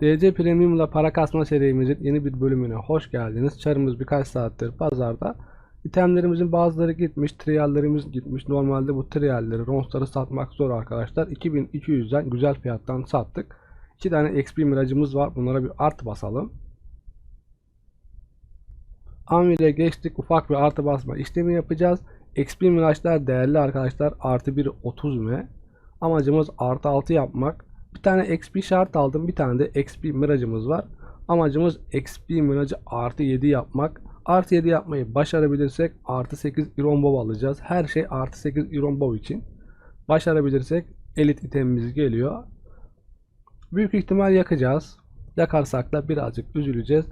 DC Premium'la para kasma serimizin yeni bir bölümüne hoş geldiniz. Çarımız birkaç saattir pazarda. İtemlerimizin bazıları gitmiş, triallerimiz gitmiş. Normalde bu trialleri, ronsları satmak zor arkadaşlar. 2200'den güzel fiyattan sattık. 2 tane XP miracımız var. Bunlara bir art basalım. Anvil'e geçtik. Ufak bir artı basma işlemi yapacağız. XP miraçlar değerli arkadaşlar. Artı 1 30 m. Amacımız artı 6 yapmak. Bir tane XP şart aldım. Bir tane de XP miracımız var. Amacımız XP miracı artı 7 yapmak. Artı 7 yapmayı başarabilirsek artı 8 Iron Bow alacağız. Her şey artı 8 Iron Bow için. Başarabilirsek elit itemimiz geliyor. Büyük ihtimal yakacağız. Yakarsak da birazcık üzüleceğiz.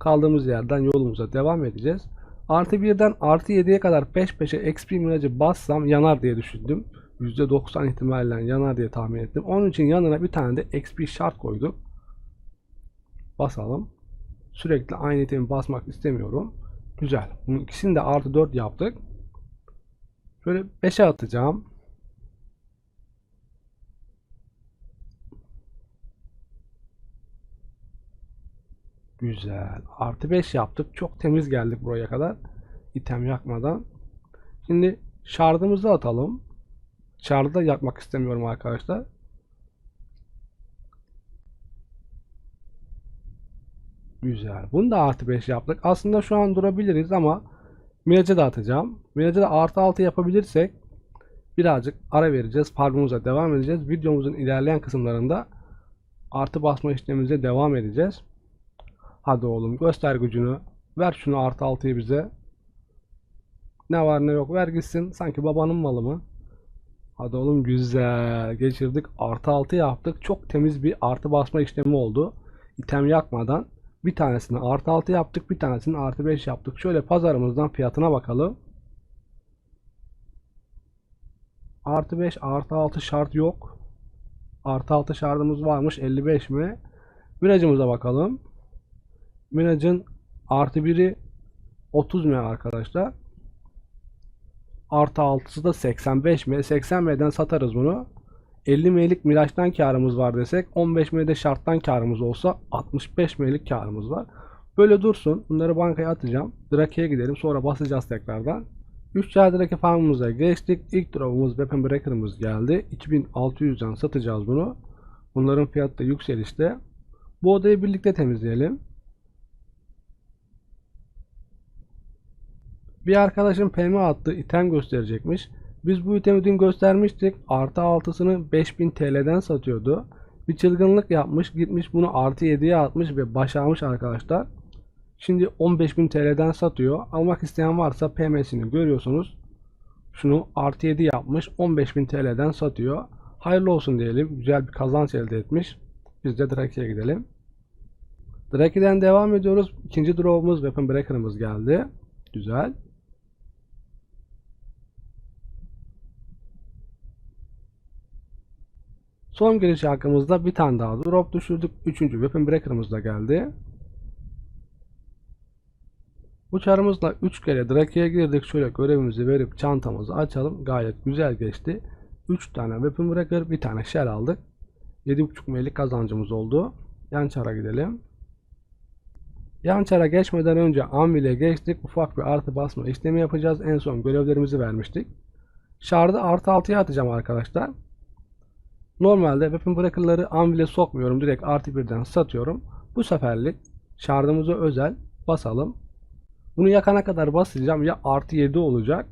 Kaldığımız yerden yolumuza devam edeceğiz. Artı 1'den artı 7'ye kadar peş peşe XP miracı bassam yanar diye düşündüm. %90 ihtimalle yanar diye tahmin ettim. Onun için yanına bir tane de XP şart koyduk. Basalım. Sürekli aynı itemi basmak istemiyorum. Güzel. Bunun ikisini de artı 4 yaptık. Şöyle 5'e atacağım. Güzel. Artı 5 yaptık. Çok temiz geldik buraya kadar. İtem yakmadan. Şimdi şardımızı atalım. Şardı da yakmak istemiyorum arkadaşlar. Güzel. Bunu da artı 5 yaptık. Aslında şu an durabiliriz ama Miraç'a da atacağım. Miraç'a da artı 6 yapabilirsek birazcık ara vereceğiz. Farmımıza devam edeceğiz. Videomuzun ilerleyen kısımlarında artı basma işlemimize devam edeceğiz. Hadi oğlum göster gücünü. Ver şunu artı 6'yı bize. Ne var ne yok ver gitsin. Sanki babanın malı mı? Hadi oğlum güzel. Geçirdik. Artı 6 yaptık. Çok temiz bir artı basma işlemi oldu. İtem yakmadan. Bir tanesini artı 6 yaptık. Bir tanesini artı 5 yaptık. Şöyle pazarımızdan fiyatına bakalım. Artı 5 artı 6 şart yok. Artı 6 şartımız varmış. 55 mi? Miracımıza bakalım. Miracın artı 1'i 30 m arkadaşlar. Artı 6'sı da 85 m. 80 m'den satarız bunu. 50 m'lik Miraç'tan karımız var desek 15 m'de şarttan karımız olsa 65 m'lik karımız var. Böyle dursun. Bunları bankaya atacağım. Drake'ye gidelim. Sonra basacağız tekrardan. 3 çağ Drake farmımıza geçtik. İlk drop'umuz Weapon Breaker'ımız geldi. 2600'den satacağız bunu. Bunların fiyatı da yükselişte. Bu odayı birlikte temizleyelim. Bir arkadaşım PM attı item gösterecekmiş. Biz bu itemi dün göstermiştik. Artı 6'sını 5000 TL'den satıyordu. Bir çılgınlık yapmış gitmiş bunu artı 7'ye atmış ve başarmış arkadaşlar. Şimdi 15.000 TL'den satıyor. Almak isteyen varsa PM'sini görüyorsunuz. Şunu artı 7 yapmış 15.000 TL'den satıyor. Hayırlı olsun diyelim. Güzel bir kazanç elde etmiş. Biz de Drake'ye gidelim. Drake'den devam ediyoruz. İkinci drop'umuz Weapon Breaker'ımız geldi. Güzel. Son giriş hakkımızda bir tane daha drop düşürdük. Üçüncü Weapon Breaker'ımız da geldi. Bu çarımızla 3 kere Drake'ye girdik. Şöyle görevimizi verip çantamızı açalım. Gayet güzel geçti. 3 tane Weapon Breaker, bir tane Shell aldık. 7.5 meylik kazancımız oldu. Yan çara gidelim. Yan çara geçmeden önce Anvil'e geçtik. Ufak bir artı basma işlemi yapacağız. En son görevlerimizi vermiştik. Şardı artı 6'ya atacağım arkadaşlar. Normalde Weapon Breaker'ları Anvil'e sokmuyorum. Direkt artı 1'den satıyorum. Bu seferlik şardımıza özel basalım. Bunu yakana kadar basacağım. Ya artı 7 olacak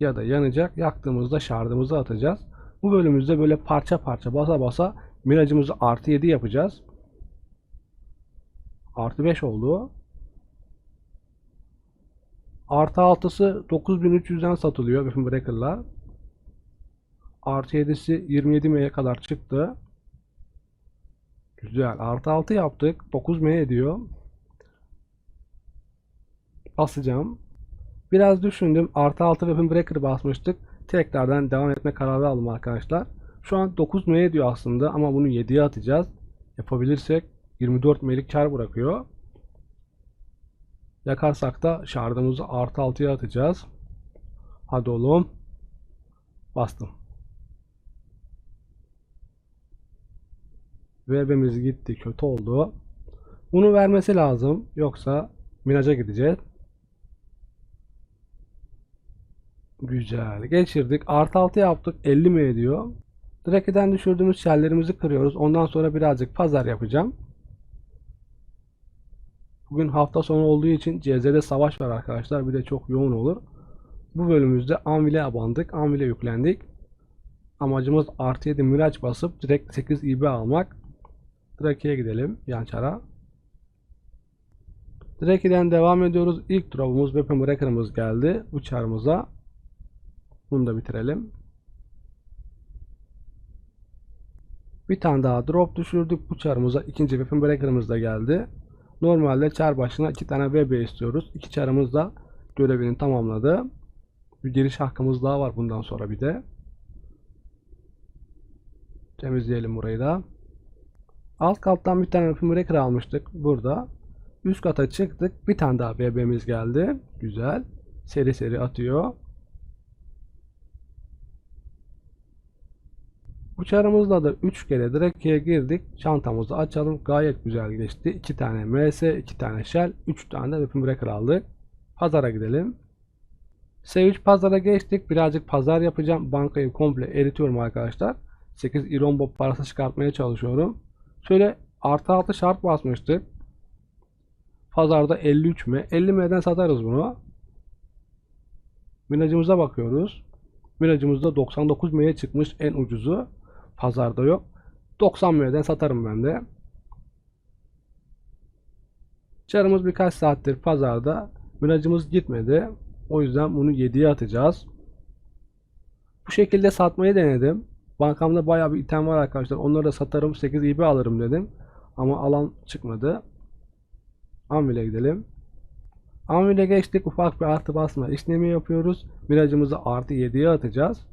ya da yanacak. Yaktığımızda şardımızı atacağız. Bu bölümümüzde böyle parça parça basa basa miracımızı artı 7 yapacağız. Artı 5 oldu. Artı 6'sı 9300'den satılıyor Weapon Breaker'lar. Artı 7'si 27 M'ye kadar çıktı. Güzel. Artı 6 yaptık. 9 M ediyor. Basacağım. Biraz düşündüm. Artı 6 Weapon Breaker basmıştık. Tekrardan devam etme kararı aldım arkadaşlar. Şu an 9 M ediyor aslında ama bunu 7'ye atacağız. Yapabilirsek 24 M'lik kar bırakıyor. Yakarsak da şardımızı artı 6'ya atacağız. Hadi oğlum. Bastım. VB'miz gitti kötü oldu. Bunu vermesi lazım. Yoksa Miraç'a gideceğiz. Güzel. Geçirdik. Artı 6 yaptık. 50 mi ediyor? Drake'den düşürdüğümüz şellerimizi kırıyoruz. Ondan sonra birazcık pazar yapacağım. Bugün hafta sonu olduğu için CZ'de savaş var arkadaşlar. Bir de çok yoğun olur. Bu bölümümüzde Anvil'e abandık. Anvil'e yüklendik. Amacımız artı 7 Miraç basıp direkt 8 IB almak. Drake'ye gidelim. Yançara. Drake'den devam ediyoruz. İlk drop'umuz Weapon Breaker'ımız geldi. Uçarımıza. Bunu da bitirelim. Bir tane daha drop düşürdük. Uçarımıza ikinci Weapon Breaker'ımız da geldi. Normalde çar başına iki tane VB istiyoruz. İki çarımız da görevini tamamladı. Bir giriş hakkımız daha var bundan sonra bir de. Temizleyelim burayı da. Alt kattan bir tane Weapon Breaker almıştık. Burada. Üst kata çıktık. Bir tane daha BB'miz geldi. Güzel. Seri seri atıyor. Uçarımızla da 3 kere Drake'ye girdik. Çantamızı açalım. Gayet güzel geçti. 2 tane MS, 2 tane Shell, 3 tane de Weapon Breaker aldık. Pazara gidelim. S3 pazara geçtik. Birazcık pazar yapacağım. Bankayı komple eritiyorum arkadaşlar. 8 Iron Bob parası çıkartmaya çalışıyorum. Şöyle artı altı şart basmıştık. Pazarda 53 mi? 50 M'den satarız bunu. Miracımıza bakıyoruz. Miracımızda 99 M'ye çıkmış en ucuzu. Pazarda yok. 90 M'den satarım ben de. Çarımız birkaç saattir pazarda. Miracımız gitmedi. O yüzden bunu 7'ye atacağız. Bu şekilde satmayı denedim. Bankamda bayağı bir item var arkadaşlar. Onları da satarım. 8 IB alırım dedim. Ama alan çıkmadı. Anvil'e gidelim. Anvil'e geçtik. Ufak bir artı basma işlemi yapıyoruz. Miracımızı artı 7'ye atacağız.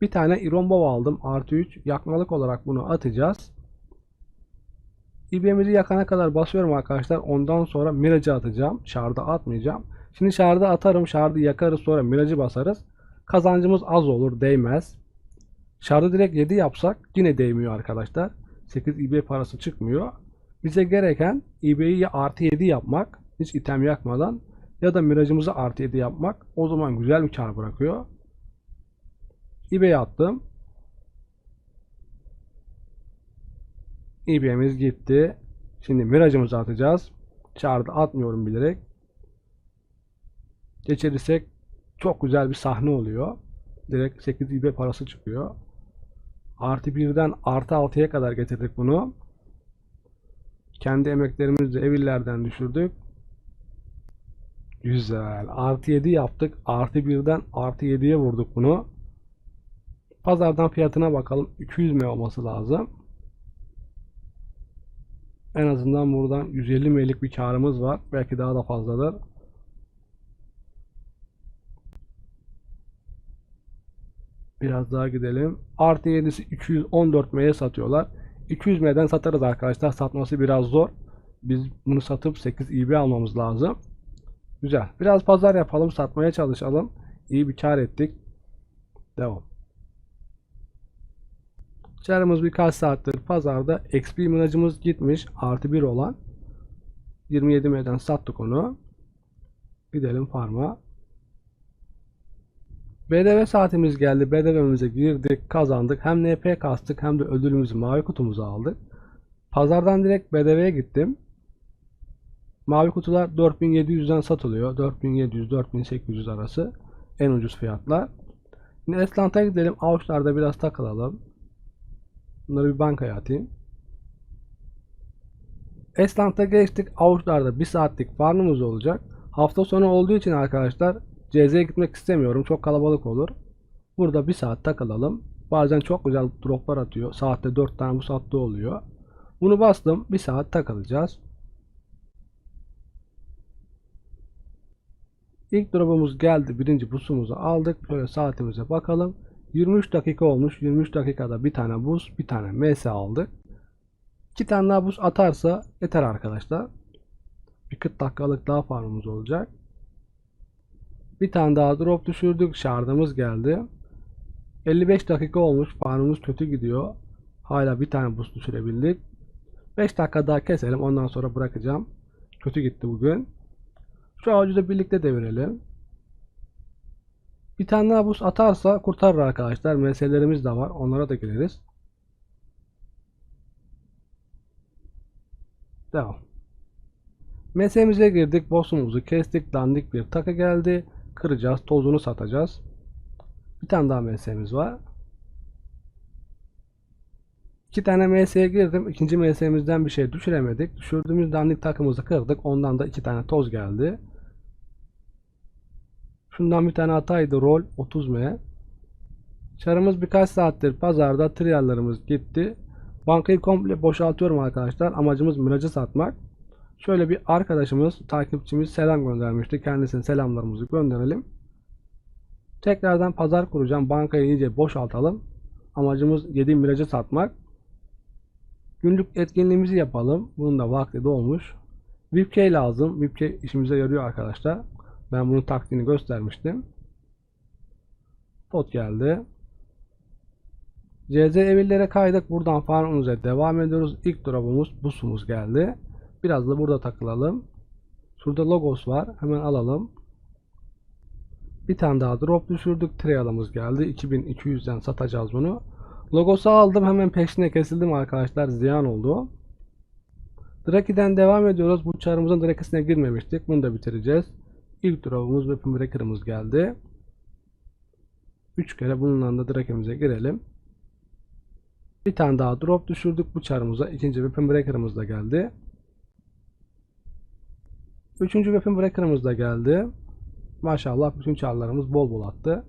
Bir tane Iron Bow aldım. Artı 3. Yakmalık olarak bunu atacağız. İB'mizi yakana kadar basıyorum arkadaşlar. Ondan sonra Miracı atacağım. Şarda atmayacağım. Şimdi şarda atarım. Şardı yakarız. Sonra Miracı basarız. Kazancımız az olur. Değmez. Şardı direkt 7 yapsak yine değmiyor arkadaşlar. 8 IB parası çıkmıyor. Bize gereken eBay'i ya artı 7 yapmak hiç item yakmadan ya da miracımızı artı 7 yapmak o zaman güzel bir kar bırakıyor. eBay'e attım. eBay'imiz gitti. Şimdi miracımızı atacağız. Çağrıda atmıyorum bilerek. Geçirirsek çok güzel bir sahne oluyor. Direkt 8 eBay parası çıkıyor. Artı 1'den artı 6'ya kadar getirdik bunu. Kendi emeklerimizle evillerden düşürdük. Güzel. Artı 7 yaptık. Artı 1'den artı 7'ye vurduk bunu. Pazardan fiyatına bakalım. 200 M olması lazım. En azından buradan 150 M'lik bir karımız var. Belki daha da fazladır. Biraz daha gidelim. Artı 7'si 214 M'ye satıyorlar. 200 M'den satarız arkadaşlar. Satması biraz zor. Biz bunu satıp 8 IB almamız lazım. Güzel. Biraz pazar yapalım. Satmaya çalışalım. İyi bir kar ettik. Devam. Çarımız birkaç saattir pazarda. XP minacımız gitmiş. Artı 1 olan. 27 M'den sattık onu. Gidelim farma. BDV saatimiz geldi. BDV'mize girdik, kazandık. Hem NP kastık hem de ödülümüzü mavi kutumuzu aldık. Pazardan direkt BDV'ye gittim. Mavi kutular 4700'den satılıyor. 4700-4800 arası en ucuz fiyatlar. Şimdi gidelim. Avuçlarda biraz takılalım. Bunları bir bankaya atayım. Eslant'a geçtik. Avuçlarda 1 saatlik farmımız olacak. Hafta sonu olduğu için arkadaşlar CZ'ye gitmek istemiyorum. Çok kalabalık olur. Burada bir saat takılalım. Bazen çok güzel droplar atıyor. Saatte 4 tane bu saatte oluyor. Bunu bastım. Bir saat takılacağız. İlk drop'umuz geldi. Birinci busumuzu aldık. Böyle saatimize bakalım. 23 dakika olmuş. 23 dakikada bir tane buz, bir tane MS aldık. İki tane daha buz atarsa yeter arkadaşlar. Bir 40 dakikalık daha farmımız olacak. Bir tane daha drop düşürdük. Şardımız geldi. 55 dakika olmuş. Farmımız kötü gidiyor. Hala bir tane boost düşürebildik. 5 dakika daha keselim. Ondan sonra bırakacağım. Kötü gitti bugün. Şu ağacı da birlikte devirelim. Bir tane daha buz atarsa kurtarır arkadaşlar. Meselelerimiz de var. Onlara da gireriz. Devam. Mesemize girdik. Boss'umuzu kestik. Dandik bir takı geldi. Kıracağız. Tozunu satacağız. Bir tane daha mesemiz var. İki tane MS'ye girdim. İkinci MS'mizden bir şey düşüremedik. Düşürdüğümüz dandik takımızı kırdık. Ondan da iki tane toz geldi. Şundan bir tane hataydı. Rol 30M. Çarımız birkaç saattir pazarda. Triallarımız gitti. Bankayı komple boşaltıyorum arkadaşlar. Amacımız miracı satmak. Şöyle bir arkadaşımız, takipçimiz selam göndermişti. Kendisine selamlarımızı gönderelim. Tekrardan pazar kuracağım. Bankayı iyice boşaltalım. Amacımız 7 miracı satmak. Günlük etkinliğimizi yapalım. Bunun da vakti dolmuş. VIPK lazım. VIPK işimize yarıyor arkadaşlar. Ben bunun taktiğini göstermiştim. Pot geldi. CZ evillere kaydık. Buradan farmımıza devam ediyoruz. İlk drop'umuz busumuz geldi. Biraz da burada takılalım. Şurada logos var. Hemen alalım. Bir tane daha drop düşürdük. Trial'ımız geldi. 2200'den satacağız bunu. Logosu aldım. Hemen peşine kesildim arkadaşlar. Ziyan oldu. Draki'den devam ediyoruz. Bu çarımızın Draki'sine girmemiştik. Bunu da bitireceğiz. İlk drop'umuz Weapon Breaker'ımız geldi. 3 kere bununla da Draki'mize girelim. Bir tane daha drop düşürdük bu çarımıza. İkinci Weapon Breaker'ımız da geldi. Üçüncü Weapon Breaker'ımız da geldi. Maşallah bütün çarlarımız bol bol attı.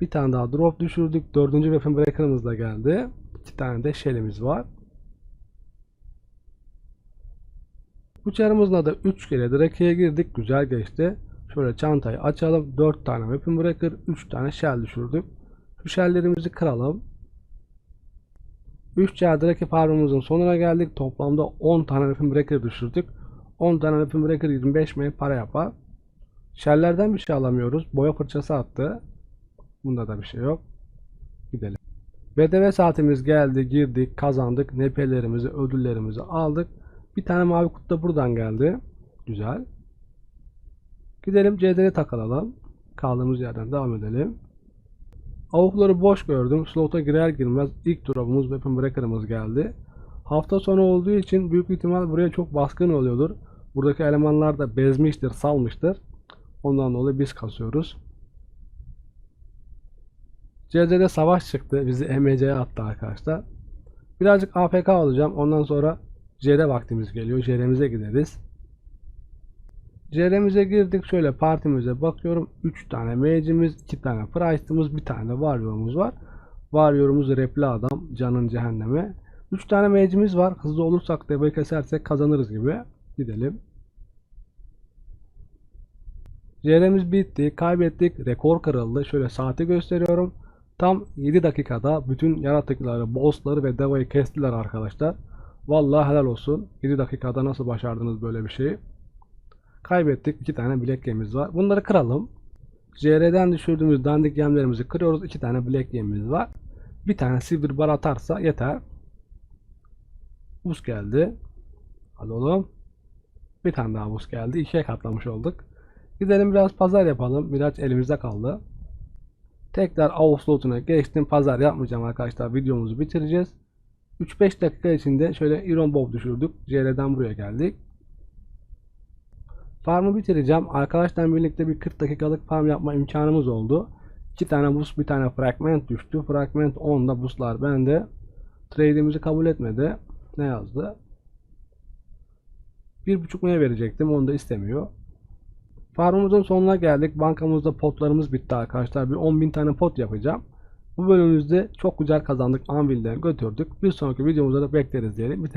Bir tane daha drop düşürdük. Dördüncü Weapon Breaker'ımız da geldi. İki tane de shell'imiz var. Bu çarımızla da 3 kere Drake'ye girdik. Güzel geçti. Şöyle çantayı açalım. 4 tane Weapon Breaker, 3 tane shell düşürdük. Şu shell'lerimizi kıralım. 3 çağ Drake farmımızın sonuna geldik. Toplamda 10 tane Weapon Breaker düşürdük. 10 tane Weapon Breaker 25 mail para yapar. Shell'lerden bir şey alamıyoruz. Boya fırçası attı. Bunda da bir şey yok. Gidelim. BDV saatimiz geldi. Girdik. Kazandık. NP'lerimizi, ödüllerimizi aldık. Bir tane mavi kutu da buradan geldi. Güzel. Gidelim CD'ye takılalım. Kaldığımız yerden devam edelim. Avukları boş gördüm. Slot'a girer girmez ilk drop'umuz Weapon Breaker'ımız geldi. Hafta sonu olduğu için büyük ihtimal buraya çok baskın oluyordur. Buradaki elemanlar da bezmiştir, salmıştır. Ondan dolayı biz kasıyoruz. CZ'de savaş çıktı. Bizi MC'ye attı arkadaşlar. Birazcık AFK olacağım. Ondan sonra JR vaktimiz geliyor. JR'mize gideriz. CR'mize girdik. Şöyle partimize bakıyorum. 3 tane mage'imiz, 2 tane price'ımız, bir tane de var. Warrior'umuz repli adam. Canın cehenneme. 3 tane mage'imiz var. Hızlı olursak da kesersek kazanırız gibi. Gidelim. CR'miz bitti. Kaybettik. Rekor kırıldı. Şöyle saati gösteriyorum. Tam 7 dakikada bütün yaratıkları, bossları ve devayı kestiler arkadaşlar. Vallahi helal olsun. 7 dakikada nasıl başardınız böyle bir şeyi? Kaybettik. 2 tane bilek yemimiz var. Bunları kıralım. JR'den düşürdüğümüz dandik yemlerimizi kırıyoruz. 2 tane bilek yemimiz var. Bir tane silver bar atarsa yeter. Buz geldi. Hadi oğlum. Bir tane daha buz geldi. İkiye katlamış olduk. Gidelim biraz pazar yapalım. Biraz elimizde kaldı. Tekrar AOV slotuna geçtim. Pazar yapmayacağım arkadaşlar. Videomuzu bitireceğiz. 3-5 dakika içinde şöyle Iron Bob düşürdük. JR'den buraya geldik. Farmı bitireceğim. Arkadaşlarla birlikte bir 40 dakikalık farm yapma imkanımız oldu. 2 tane boost bir tane fragment düştü. Fragment 10'da boostlar bende. Trade'imizi kabul etmedi. Ne yazdı? 1.5 maya verecektim. Onu da istemiyor. Farmımızın sonuna geldik. Bankamızda potlarımız bitti arkadaşlar. Bir 10.000 tane pot yapacağım. Bu bölümümüzde çok güzel kazandık. Anvil'den götürdük. Bir sonraki videomuzda da bekleriz diyelim. Bitirelim.